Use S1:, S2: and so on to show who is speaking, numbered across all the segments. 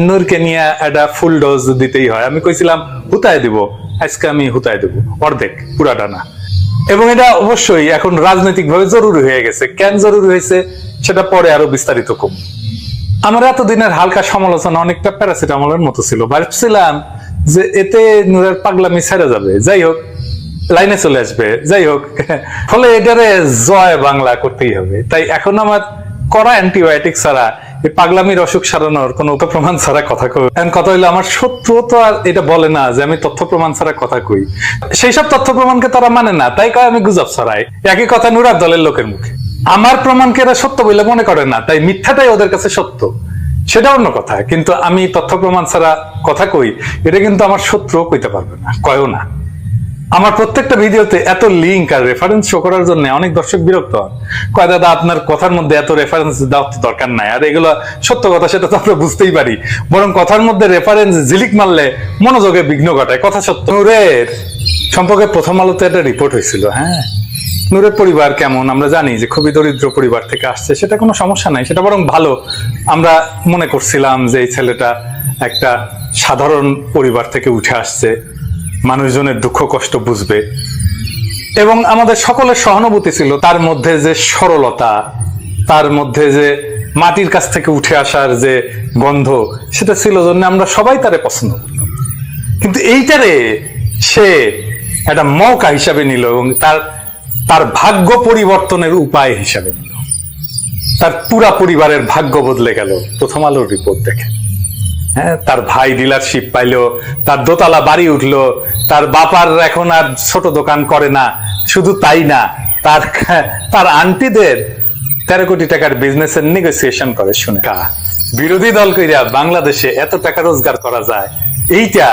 S1: নিয়ে একটা ফুল ডোজ দিতেই হয়। আমি কইছিলাম, হুতায় দিব। আজকে আমি হুতায় অর্ধেক এবং এটা অবশ্যই এখন রাজনৈতিক ভাবে জরুরি হয়ে গেছে। কেন জরুরি হয়েছে, সেটা পরে আরও বিস্তারিত কম। আমার এতদিনের হালকা সমালোচনা অনেকটা প্যারাসিটামলের মতো ছিল। ভাবছিলাম যে এতে নূরের পাগলামি ছেড়ে যাবে। যাই হোক, লাইনে চলে আসবে। যাই হোক, ফলে এটারে জয় বাংলা করতেই হবে। তাই এখন আমার করা অ্যান্টিবায়োটিক ছাড়া, এই পাগলামির অসুখ সারানোর কোনো উপ প্রমাণ ছাড়া কথা কই। এখন কথা হইল, আমার শত্রু তো আর এটা বলে না যে আমি তথ্য প্রমাণ ছাড়া কথা কই। সেই সব তথ্য প্রমাণকে তারা মানে না, তাই কয় আমি গুজব ছড়াই। একই কথা নুরার দলের লোকের মুখে। আমার প্রমাণকে এরা সত্য বলে মনে করে না, তাই মিথ্যাটাই ওদের কাছে সত্য। সেটা অন্য কথা, কিন্তু আমি তথ্য প্রমাণ ছাড়া কথা কই, এটা কিন্তু আমার শত্রুও কইতে পারবে না, কয়ও না। আমার প্রত্যেকটা ভিডিওতে এত লিঙ্ক আর রেফারেন্স শো করার জন্য অনেক দর্শক বিরক্ত হন। কয়, দাদা, আপনার কথার মধ্যে এত রেফারেন্স দেওয়ার তো দরকার নাই। আর এগুলো সত্য কথা, সেটা তো আমরা বুঝতেই পারি। বরং কথার মধ্যে রেফারেন্স ঝিলিক মারলে মনোযোগে বিঘ্ন ঘটায়। কথা সত্য। নূরের সম্পর্কে প্রথম আলোতে একটা রিপোর্ট হয়েছিল হ্যাঁ? নূরের পরিবার কেমন? আমরা জানি যে খুবই দরিদ্র পরিবার থেকে আসছে, সেটা কোনো সমস্যা নাই, সেটা বরং ভালো। আমরা মনে করছিলাম যে এই ছেলেটা একটা সাধারণ পরিবার থেকে উঠে আসছে। মানুষজনের দুঃখ, কষ্ট বুঝবে। এবং আমাদের সকলের সহানুভূতি ছিল তার মধ্যে যে সরলতা, তার মধ্যে যে মাটির কাছ থেকে উঠে আসার যে গন্ধ, সেটা ছিল জন্য আমরা সবাই তারে পছন্দ করতাম। কিন্তু এইটারে সে একটা মৌকা হিসাবে নিল এবং তার তার ভাগ্য পরিবর্তনের উপায় হিসাবে নিল। তার পুরা পরিবারের ভাগ্য বদলে গেল। প্রথম আলোর রিপোর্ট দেখে হ্যাঁ তার ভাই ডিলারশিপ পাইলো, তার দোতলা বাড়ি উঠল, তার বাপার এখন আর ছোট দোকান করে না, শুধু তাই না, তার তার আন্টিদের তেরো কোটি টাকার বিজনেসের নেগোসিয়েশন করে শুনে। বিরোধী দল কইরা বাংলাদেশে এত টাকা রোজগার করা যায়, এইটা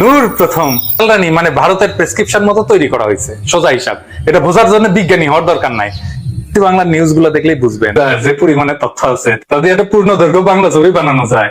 S1: নূর প্রথম কল্যাণী মানে ভারতের প্রেসক্রিপশন মতো তৈরি করা হয়েছে, সোজা হিসাব। এটা বোঝার জন্য বিজ্ঞানী হওয়ার দরকার নাই। বাংলা নিউজগুলো দেখলেই বুঝবেন। যে পরিমাণে তথ্য আছে, তাদের একটা পূর্ণ দৈর্ঘ্য বাংলা ছবি বানানো যায়।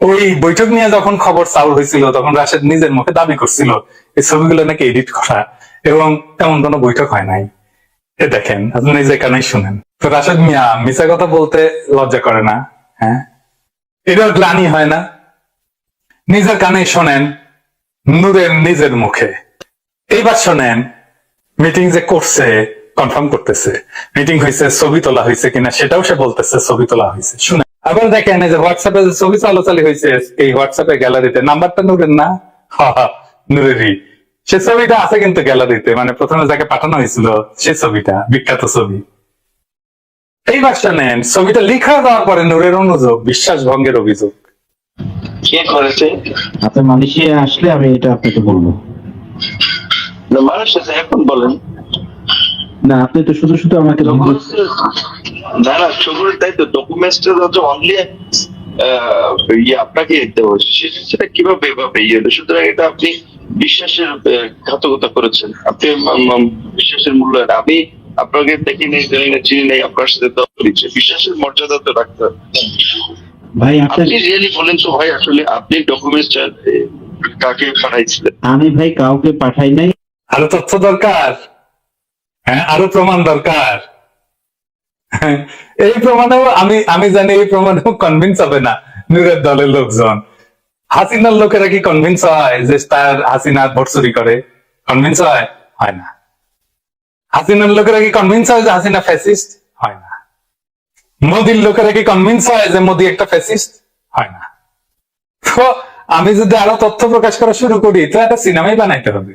S1: ওই বৈঠক নিয়ে যখন খবর চাউল হয়েছিল, তখন রাশেদ নিজের মুখে দাবি করছিল, এই ছবিগুলো নাকি এডিট করা। এবং তেমন কোনো বৈঠক হয় নাই। এ দেখেন, আপনি নিজে কানেই শুনেন। তো রাশেদ মিয়া মিশা কথা বলতে লজ্জা করে না হ্যাঁ? এটা গ্লানি হয় না। নিজের কানে শোনেন, নূরের নিজের মুখে। এইবার শোনেন, মিটিং যে করছে, কনফার্ম করতেছে। মিটিং হয়েছে, ছবি তোলা হয়েছে কিনা সেটাও সে বলতেছে, ছবি তোলা হয়েছে। শুনে আবার দেখেন এই যে হোয়াটসঅ্যাপে যে ছবি চালাচালি হয়েছে এই হোয়াটসঅ্যাপে গ্যালারিতে নাম্বারটা নূরের না? হা হা, সে ছবিটা আছে কিন্তু গ্যালারিতে মানে প্রথমে যাকে পাঠানো হয়েছিল সে ছবিটা বিখ্যাত ছবি। এইবার শোনেন ছবিটা লিখা দেওয়ার পরে নূরের অনুযোগ বিশ্বাস ভঙ্গের অভিযোগ।
S2: কে করেছে?
S3: আপনি মালয়েশিয়া আসলে আমি এটা আপনাকে বলব।
S2: আছে এখন বলেন।
S3: না আপনি তো শুধু শুধু আমাকে
S2: না না ছবির তাই তো ডকুমেন্টসটা হচ্ছে অনলি ইয়ে আপনাকে দিতে হচ্ছে সেটা কীভাবে এভাবে ইয়ে হলো? সুতরাং এটা আপনি বিশ্বাসের ঘাতকতা করেছেন। আপনি বিশ্বাসের মূল্যায়ন আমি আপনাকে দেখি নেই জানি না চিনি নেই আপনার সাথে তো পরিচয়। বিশ্বাসের মর্যাদা তো রাখতে হবে।
S3: ভাই
S2: আপনি রিয়েলি বলেন তো ভাই আসলে আপনি ডকুমেন্টসটা কাকে পাঠাইছিলেন?
S3: আমি ভাই কাউকে পাঠাই নাই।
S1: আরও তথ্য দরকার? হ্যাঁ আরও প্রমাণ দরকার। এই প্রমাণেও আমি আমি জানি এই প্রমাণেও কনভিন্স হবে না নূরের দলের লোকজন। হাসিনার লোকেরা কি কনভিন্স হয় যে তার হাসিনা ভোট করে? কনভিন্স হয়? হয় না। হাসিনার লোকেরা কি কনভিন্স হয় যে হাসিনা ফ্যাসিস্ট হয় না। মোদির লোকেরা কি কনভিন্স হয় যে মোদি একটা ফ্যাসিস্ট হয় না। তো আমি যদি আরও তথ্য প্রকাশ করা শুরু করি, তো একটা সিনেমাই বানাইতে হবে।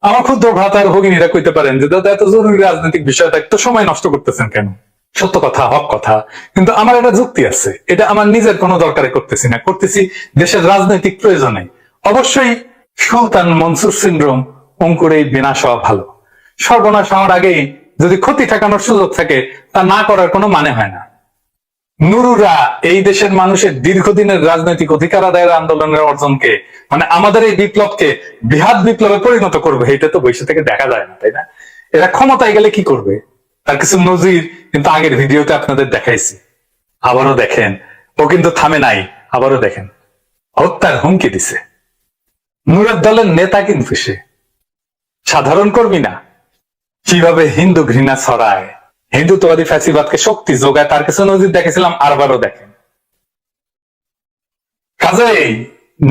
S1: আমার ক্ষুদ্র ভ্রাতার ভগিনীরা কইতে পারেন যে, দাদা, এত জরুরি রাজনৈতিক বিষয় একটু সময় নষ্ট করতেছেন কেন? সত্য কথা, হক কথা। কিন্তু আমার একটা যুক্তি আছে। এটা আমার নিজের কোনো দরকারে করতেছি না। করতেছি দেশের রাজনৈতিক প্রয়োজনে। অবশ্যই সুলতান মনসুর সিন্ড্রোম অঙ্কুরেই বিনাশ হওয়া ভালো। সর্বনাশ হওয়ার আগেই যদি ক্ষতি ঠেকানোর সুযোগ থাকে, তা না করার কোনো মানে হয় না। নুরুরা এই দেশের মানুষের দীর্ঘদিনের রাজনৈতিক অধিকার আদায়ের আন্দোলনের অর্জনকে মানে আমাদের এই বিপ্লবকে বৃহৎ বিপ্লবে পরিণত করবে, এটা তো বৈশ্য থেকে দেখা যায় না, তাই না? এরা ক্ষমতায় গেলে কি করবে? তার কিছু নজির, কিন্তু আগের ভিডিওতে আপনাদের দেখাইছি। আবারও দেখেন, ও কিন্তু থামে নাই, আবারও দেখেন। হত্যার হুমকি দিছে। নুরের দলের নেতা কিন্তু সে। সাধারণ কর্মী না। কীভাবে হিন্দু ঘৃণা ছড়ায়? হিন্দুত্ববাদী ফ্যাসিবাদকে শক্তি যোগায়, তার কিছু নজির দেখেছিলাম, আরবারও দেখেন। কাজেই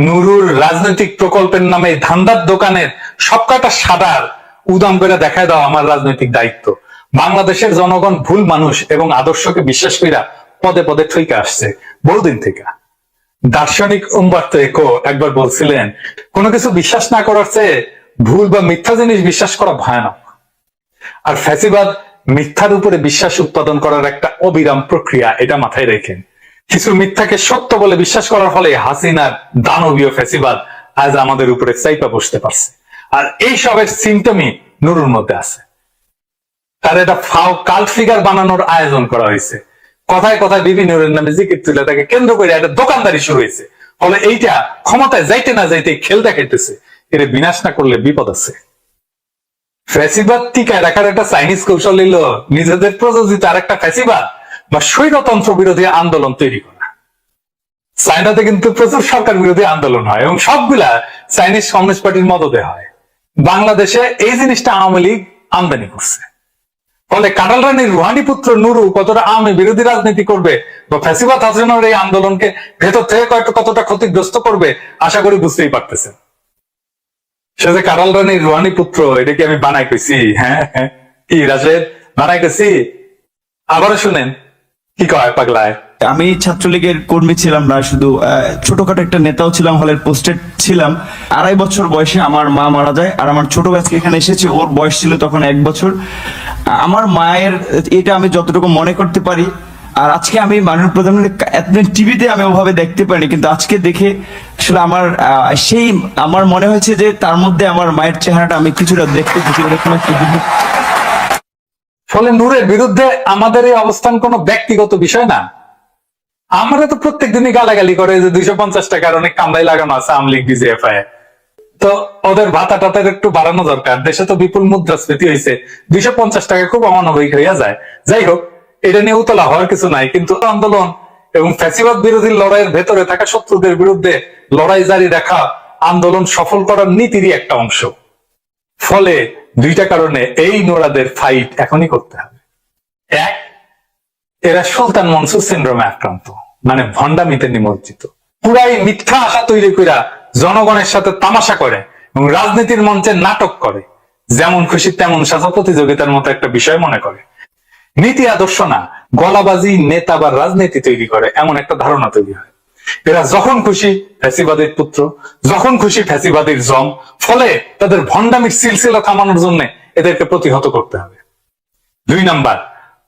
S1: নুরুর রাজনৈতিক প্রকল্পের নামে ধান্দার দোকানের সবকটা সাদার উদাম করে দেখায় দাও আমার রাজনৈতিক দায়িত্ব। বাংলাদেশের জনগণ ভুল মানুষ এবং আদর্শকে বিশ্বাস কইরা পদে পদে ঠইকে আসছে, বহুদিন থেকে। দার্শনিক উম্বার্তো একো একবার বলছিলেন, কোনো কিছু বিশ্বাস না করার চেয়ে ভুল বা মিথ্যা জিনিস বিশ্বাস করা ভয়ানক। আর ফ্যাসিবাদ মিথ্যার উপরে বিশ্বাস উৎপাদন করার একটা অবিরাম প্রক্রিয়া, এটা মাথায় রেখেন। কিছু মিথ্যাকে সত্য বলে বিশ্বাস করার ফলে হাসিনার দানবীয় ফ্যাসিবাদ আজ আমাদের উপরে চাইপা বসতে পারছে। আর এই সবের সিমটমই নুরুর মধ্যে আছে। তার এটা ফাও কাল ফিগার বানানোর আয়োজন করা হয়েছে। কথায় কথায় বিভিন্ন নামে জিকির তুলে তাকে কেন্দ্র করে একটা দোকানদারি শুরু হয়েছে। ফলে এইটা ক্ষমতায় যাইতে না যাইতে খেল দেখাইতেছে এর বিনাশ না করলে বিপদ আছে। ফ্যাসিবাদ রাখার একটা চাইনিজ কৌশল নিল। নিজেদের প্রযোজিত আর একটা ফ্যাসিবাদ বা স্বৈরতন্ত্র বিরোধী আন্দোলন তৈরি করা। কিন্তু প্রচুর সরকার বিরোধী আন্দোলন হয় এবং সবগুলা চাইনিজ কমিউনিস্ট পার্টির মদতে হয়। বাংলাদেশে এই জিনিসটা আওয়ামী লীগ আমদানি করছে। ফলে কাটাল রানীর রুহানি পুত্র নুরু কতটা আওয়ামী বিরোধী রাজনীতি করবে বা ফ্যাসিবাদ হাসিনার এই আন্দোলনকে ভেতর থেকে কতটা ক্ষতিগ্রস্ত করবে, আশা করি বুঝতেই পারতেছেন। সে যে রানীর রুহানি পুত্র, এটা কি আমি বানাই কইছি? হ্যাঁ হ্যাঁ। কি, রাজের? বানাই কইছি? আবারও শুনেন। কি কয় পাগলায়?
S4: আমি ছাত্রলীগের কর্মী ছিলাম না, শুধু ছোটখাটো একটা নেতাও ছিলাম, হলের পোস্টেড ছিলাম। আড়াই বছর বয়সে আমার মা মারা যায়, আর আমার ছোট ব্যাচকে এখানে এসেছে, ওর বয়স ছিল তখন এক বছর। আমার মায়ের, এটা আমি যতটুকু মনে করতে পারি আর আজকে আমি মাননীয় প্রধানমন্ত্রী টিভিতে আমি ওভাবে দেখতে পারিনি কিন্তু আজকে দেখে আসলে আমার সেই আমার মনে হয়েছে যে তার মধ্যে আমার মায়ের চেহারাটা আমি কিছুটা দেখতে।
S1: ফলে নূরের বিরুদ্ধে আমাদের এই অবস্থান কোনো ব্যক্তিগত বিষয় না। আমরা তো প্রত্যেক দিনই গালাগালি করে যে দুইশো পঞ্চাশ টাকার অনেক কামড়াই লাগানো আছে আমলিগ বিজিএফআই তো ওদের ভাতা টাতার একটু বাড়ানো দরকার। দেশে তো বিপুল মুদ্রাস্ফীতি হয়েছে দুইশো পঞ্চাশ টাকা খুব অমানবিক হইয়া যায়। যাই হোক এটা নিয়ে উতলা হওয়ার কিছু নাই, কিন্তু আন্দোলন এবং ফ্যাসিবাদ বিরোধী লড়াইয়ের ভেতরে থাকা শত্রুদের বিরুদ্ধে লড়াই জারি রাখা আন্দোলন সফল করার নীতিরই একটা অংশ। ফলে দুইটা কারণে এই নোড়াদের ফাইট এখনই করতে হবে। এক, এরা সুলতান মনসুর সিন্ড্রোমে আক্রান্ত মানে ভণ্ডামিতে নিমজ্জিত। পুরাই মিথ্যা আশা তৈরি কইরা জনগণের সাথে তামাশা করে এবং রাজনীতির মঞ্চে নাটক করে। যেমন খুশি তেমন সাজা প্রতিযোগিতার মতো একটা বিষয় মনে করে। নীতি আদর্শ না, গলাবাজি, নেতা বা রাজনীতি তৈরি করে, এমন একটা ধারণা তৈরি হয়। এরা যখন খুশি ফ্যাসিবাদের পুত্র, যখন খুশি ফ্যাসিবাদের জম, ফলে তাদের ভণ্ডামির সিলসিলা থামানোর জন্য এদেরকে প্রতিহত করতে হবে। দুই নাম্বার,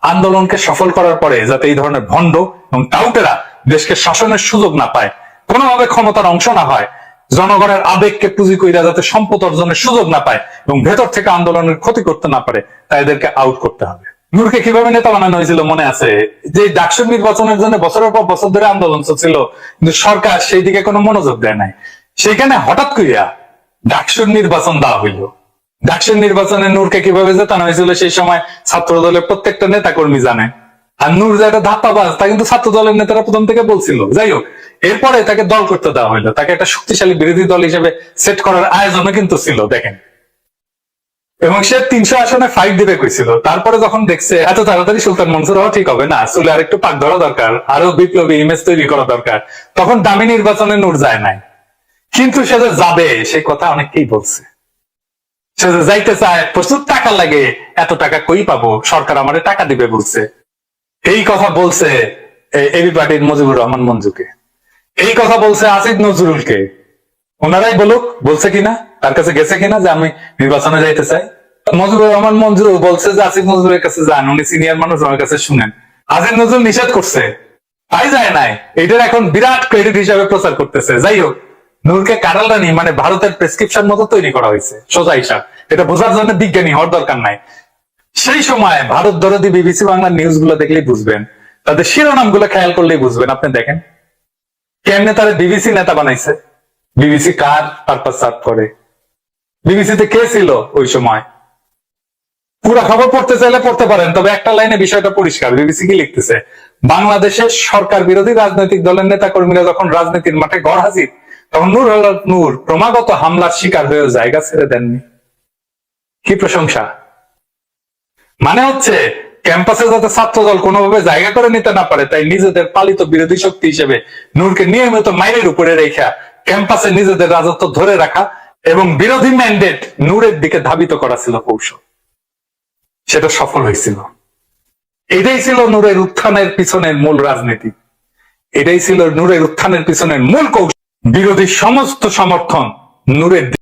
S1: আন্দোলনকে সফল করার পরে যাতে এই ধরনের ভণ্ড এবং টাউটেরা দেশকে শাসনের সুযোগ না পায়, কোনোভাবে ক্ষমতার অংশ না হয়, জনগণের আবেগকে পুঁজি কইরা যাতে সম্পদ অর্জনের সুযোগ না পায় এবং ভেতর থেকে আন্দোলনের ক্ষতি করতে না পারে তাই এদেরকে আউট করতে হবে। নূরকে কীভাবে নেতা বানানো হয়েছিল মনে আছে? যে ডাকসুর নির্বাচনের জন্য বছরের পর বছর ধরে আন্দোলন চলছিল, কিন্তু সরকার সেই দিকে কোনো মনোযোগ দেয় নাই। সেখানে হঠাৎ করিয়া ডাকসুর নির্বাচন দেওয়া হইল। ডাকসুর নির্বাচনে নূরকে কীভাবে জেতানো হয়েছিল সেই সময় ছাত্র দলের প্রত্যেকটা নেতা কর্মী জানে। আর নূর যে একটা ধাপ্পাবাজ, তা কিন্তু ছাত্র দলের নেতারা প্রথম থেকে বলছিল। যাই হোক, এরপরে তাকে দল করতে দেওয়া হইল। তাকে একটা শক্তিশালী বিরোধী দল হিসেবে সেট করার আয়োজনও কিন্তু ছিল, দেখেন। এবং সে তিনশো আসনে ফাইট দিবে কইছিল। তারপরে যখন দেখছে, এত তাড়াতাড়ি সুলতান মনসুর হওয়া ঠিক হবে না চুলে আর একটু পাক ধরা দরকার, আরও বিপ্লবী ইমেজ তৈরি করা দরকার। তখন দামি নির্বাচনে নূর যায় নাই। কিন্তু সে যে যাবে সে কথা অনেককেই বলছে। সে যে যাইতে চায়, প্রচুর টাকা লাগে, এত টাকা কই পাবো? সরকার আমারে টাকা দিবে বলছে। এই কথা বলছে এবি পার্টির মুজিবুর রহমান মঞ্জুকে। এই কথা বলছে আসিফ নজরুলকে। ওনারাই বলুক, বলছে কিনা? তার কাছে গেছে কিনা যে আমি নির্বাচনে যাইতে চাই? মজিবুর রহমান মঞ্জুর বলছে যে আসিফ নজরুলের কাছে যান, উনি সিনিয়র মানুষ ওনার কাছে শুনেন। আসিফ নজরুল নিষেধ করছে। তাই যায় নাই। এটার এখন বিরাট ক্রেডিট হিসাবে প্রচার করতেছে। যাই হোক, নূরকে কারাল রানী মানে ভারতের প্রেসক্রিপশন মতো তৈরি করা হয়েছে, সোজা হিসাব। এটা বোঝার জন্য বিজ্ঞানী হওয়ার দরকার নাই। সেই সময় ভারত দরদি বিবিসি বাংলার নিউজগুলো দেখলেই বুঝবেন। তাদের শিরোনামগুলো খেয়াল করলেই বুঝবেন। আপনি দেখেন। কেমনে তারা বিবিসি নেতা বানাইছে? বিবিসি কার পারপাস সার্ভ করে? বিবিসিতে কে ছিল ওই সময়? পুরো খবর পড়তে চাইলে পড়তে পারেন, তবে একটা লাইনে বিষয়টা পরিষ্কার। বিবিসি কি লিখতেছে? বাংলাদেশের সরকার বিরোধী রাজনৈতিক দলের নেতা কর্মীরা যখন রাজনীতির মাঠে গড় হাজির, তখন নূর হল নূর ক্রমাগত হামলার শিকার হয়ে জায়গা ছেড়ে দেননি। কি প্রশংসা? মানে হচ্ছে, ক্যাম্পাসে যাতে ছাত্র দল কোনোভাবে জায়গা করে নিতে না পারে, তাই নিজেদের পালিত বিরোধী শক্তি হিসেবে নূরকে নিয়মিত মাইনের উপরে রেখা, ক্যাম্পাসে নিজেদের রাজত্ব ধরে রাখা এবং বিরোধী ম্যান্ডেট নূরের দিকে ধাবিত করা ছিল কৌশল। সেটা সফল হয়েছিল। এটাই ছিল নূরের উত্থানের পিছনের মূল রাজনীতি। এটাই ছিল নূরের উত্থানের পিছনের মূল কৌশল। বিরোধী সমস্ত সমর্থন নূরের